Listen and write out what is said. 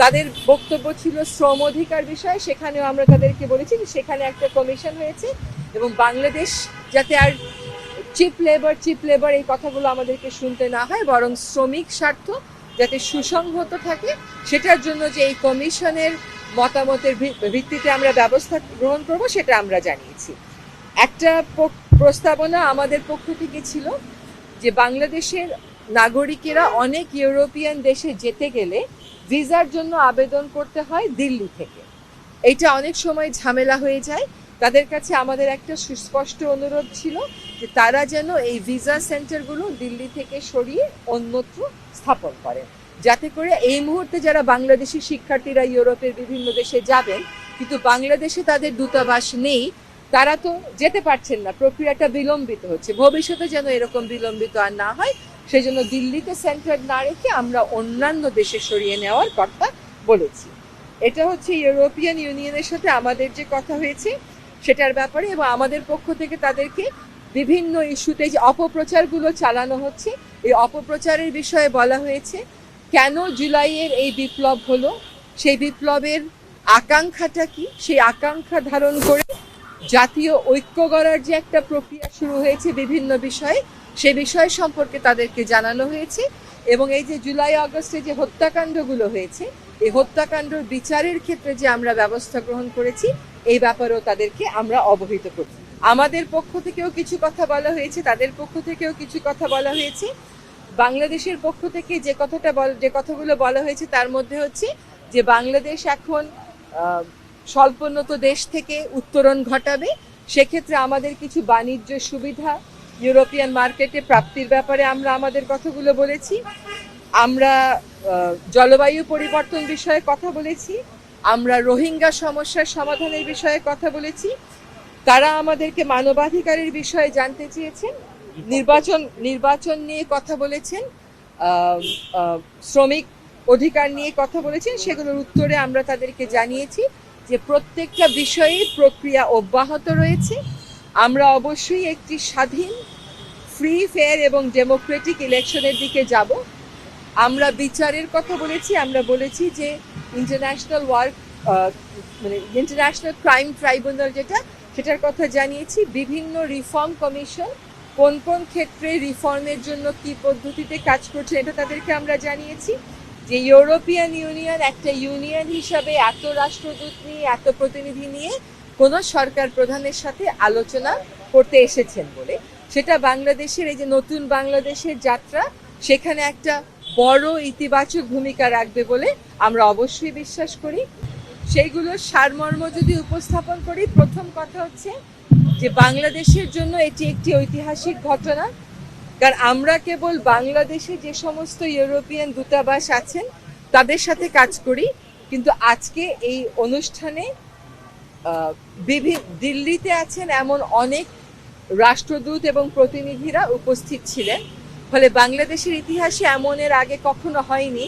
তাদের বক্তব্য ছিল শ্রম অধিকার বিষয়ে, সেখানেও আমরা তাদেরকে বলেছি সেখানে একটা কমিশন হয়েছে এবং বাংলাদেশ যাতে আর চিপ লেবার চিপ লেবার এই কথাগুলো আমাদেরকে শুনতে না হয়, বরং শ্রমিক স্বার্থ যাতে সুসংহত থাকে, সেটার জন্য যে এই কমিশনের মতামতের ভিত্তিতে আমরা ব্যবস্থা গ্রহণ করব, সেটা আমরা জানিয়েছি। একটা প্রস্তাবনা আমাদের পক্ষ থেকে ছিল যে বাংলাদেশের নাগরিকেরা অনেক ইউরোপিয়ান দেশে যেতে গেলে ভিসার জন্য আবেদন করতে হয় দিল্লি থেকে। এটা অনেক সময় ঝামেলা হয়ে যায়। তাদের কাছে আমাদের একটা সুস্পষ্ট অনুরোধ ছিল যে তারা যেন এই ভিসা সেন্টারগুলো দিল্লি থেকে সরিয়ে অন্যত্র স্থাপন করেন। যাতে করে এই মুহূর্তে যারা বাংলাদেশি শিক্ষার্থীরা ইউরোপের বিভিন্ন দেশে যাবেন, কিন্তু বাংলাদেশে তাদের দূতাবাস নেই তারা তো যেতে পারছেন না, প্রক্রিয়াটা বিলম্বিত হচ্ছে। ভবিষ্যতে যেন এরকম বিলম্বিত আর না হয় সেই জন্য দিল্লিতে সেন্টার না রেখে আমরা অন্যান্য দেশে সরিয়ে নেওয়ার কথা বলেছি। এটা হচ্ছে ইউরোপিয়ান ইউনিয়নের সাথে আমাদের যে কথা হয়েছে, সেটার ব্যাপারে এবং আমাদের পক্ষ থেকে তাদেরকে বিভিন্ন ইস্যুতে যে অপপ্রচারগুলো চালানো হচ্ছে, এই অপপ্রচারের বিষয়ে বলা হয়েছে, কেন জুলাইয়ের এই বিপ্লব হলো, সেই বিপ্লবের আকাঙ্ক্ষাটা কি? সেই আকাঙ্ক্ষা ধারণ করে জাতীয় ঐক্য গড়ার যে একটা প্রক্রিয়া শুরু হয়েছে বিভিন্ন বিষয়ে, সে বিষয় সম্পর্কে তাদেরকে জানানো হয়েছে। এবং এই যে জুলাই, আগস্টে যে হত্যাকাণ্ডগুলো হয়েছে, এই হত্যাকাণ্ডর বিচারের ক্ষেত্রে যে আমরা ব্যবস্থা গ্রহণ করেছি, এই ব্যাপারেও তাদেরকে আমরা অবহিত করছি আমাদের পক্ষ থেকেও কিছু কথা বলা হয়েছে, তাদের পক্ষ থেকেও কিছু কথা বলা হয়েছে। বাংলাদেশের পক্ষ থেকে যে কথাটা বল, যে কথাগুলো বলা হয়েছে, তার মধ্যে হচ্ছে যে বাংলাদেশ এখন স্বল্পোন্নত দেশ থেকে উত্তরণ ঘটাবে। সেক্ষেত্রে আমাদের কিছু বাণিজ্য সুবিধা, ইউরোপিয়ান মার্কেটে প্রাপ্তির ব্যাপারে আমরা আমাদের কথাগুলো বলেছি। আমরা জলবায়ু পরিবর্তন বিষয়ে কথা বলেছি। আমরা রোহিঙ্গা সমস্যার সমাধানের বিষয়ে কথা বলেছি। তারা আমাদেরকে মানবাধিকারের বিষয়ে জানতে চেয়েছেন। নির্বাচন নির্বাচন নিয়ে কথা বলেছেন। শ্রমিক অধিকার নিয়ে কথা বলেছেন। সেগুলোর উত্তরে আমরা তাদেরকে জানিয়েছি। যে প্রত্যেকটা বিষয়ে প্রক্রিয়া অব্যাহত রয়েছে। আমরা অবশ্যই একটি স্বাধীন ফ্রি ফেয়ার এবং ডেমোক্রেটিক ইলেকশনের দিকে যাব। আমরা বিচারের কথা বলেছি, আমরা বলেছি যে ইন্টারন্যাশনাল ওয়ার্ক মানে ইন্টারন্যাশনাল ক্রাইম ট্রাইব্যুনাল যেটা, সেটার কথা জানিয়েছি। বিভিন্ন রিফর্ম কমিশন কোন কোন ক্ষেত্রে রিফর্মের জন্য কি পদ্ধতিতে কাজ করছে, এটা তাদেরকে আমরা জানিয়েছি। যে ইউরোপিয়ান ইউনিয়ন একটা ইউনিয়ন হিসাবে এত রাষ্ট্রদূত নিয়ে, এত প্রতিনিধি নিয়ে কোন সরকার প্রধানের সাথে আলোচনা করতে এসেছেন বলে। সেটা বাংলাদেশের, এই যে নতুন বাংলাদেশের যাত্রা, সেখানে একটা বড় ইতিবাচক ভূমিকা রাখবে বলে আমরা অবশ্যই বিশ্বাস করি। সেইগুলোর সারমর্ম যদি উপস্থাপন করি, প্রথম কথা হচ্ছে যে বাংলাদেশের জন্য এটি একটি ঐতিহাসিক ঘটনা। কারণ আমরা কেবল বাংলাদেশে যে সমস্ত ইউরোপিয়ান দূতাবাস আছেন, তাদের সাথে কাজ করি। কিন্তু আজকে এই অনুষ্ঠানে দিল্লিতে আছেন এমন অনেক রাষ্ট্রদূত এবং প্রতিনিধিরা উপস্থিত ছিলেন। ফলে বাংলাদেশের ইতিহাসে এমন এর আগে কখনো হয়নি।